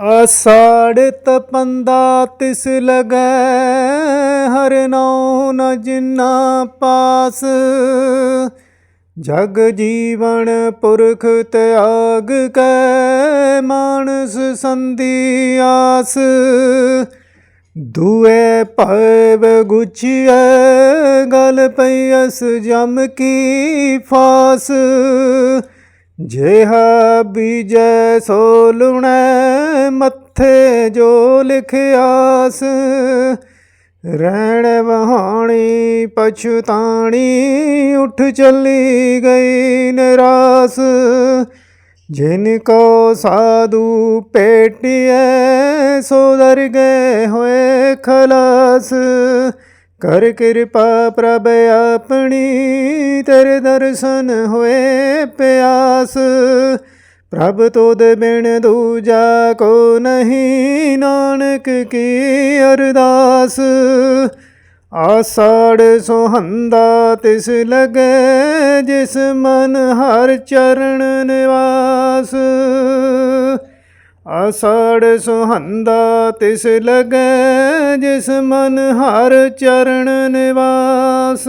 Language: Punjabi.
ਆਸਾੜ ਤਪੰਦਾ ਤਿਸ ਲਗੈ ਹਰ ਨਉ ਨ ਜਿਨਾ ਪਾਸ। ਜਗ ਜੀਵਨ ਪੁਰਖ ਤਿਆਗ ਕੈ, ਮਾਨਸ ਸੰਧੀ ਆਸ। ਦੁਏ ਭਵ ਗੁਚਿਐ ਗਲ ਪਈਸ ਜਮ ਕੀ ਫਾਸ। ਜਿਹਾ ਬੀਜੈ ਸੋ ਲੁਣੈ, ਮੱਥੇ ਜੋ ਲਿਖਿਆਸ। ਰਹਿਣ ਵਹਾਣੀ ਪਛਤਾਣੀ ਉੱਠ ਚੱਲੀ ਗਈ ਨਿਰਾਸ। ਜਿਨ ਕੋ ਸਾਧੂ ਪੇਟਿਐ, ਸੋ ਦਰ ਗਏ ਹੋਏ ਖਲਾਸ। ਕਰ ਕਿਰਪਾ ਪ੍ਰਭ ਆਪਣੀ, ਤੇਰੇ ਦਰਸ਼ਨ ਹੋਏ ਪਿਆ ਪਿਆਸ ਪ੍ਰਭ ਤੋਦ ਬਿਨ ਦੂਜਾ ਕੋ ਨਹੀਂ ਨਾਨਕ ਕੀ ਅਰਦਾਸ। ਆਸਾੜ ਸੁਹੰਦਾ ਤਿਸ ਲਗੇ, ਜਿਸ ਮਨ ਹਰ ਚਰਨ ਨਿਵਾਸ। ਆਸਾੜ ਸੁਹੰਦਾ ਤਿਸ ਲਗੇ, ਜਿਸ ਮਨ ਹਰ ਚਰਨ ਨਿਵਾਸ।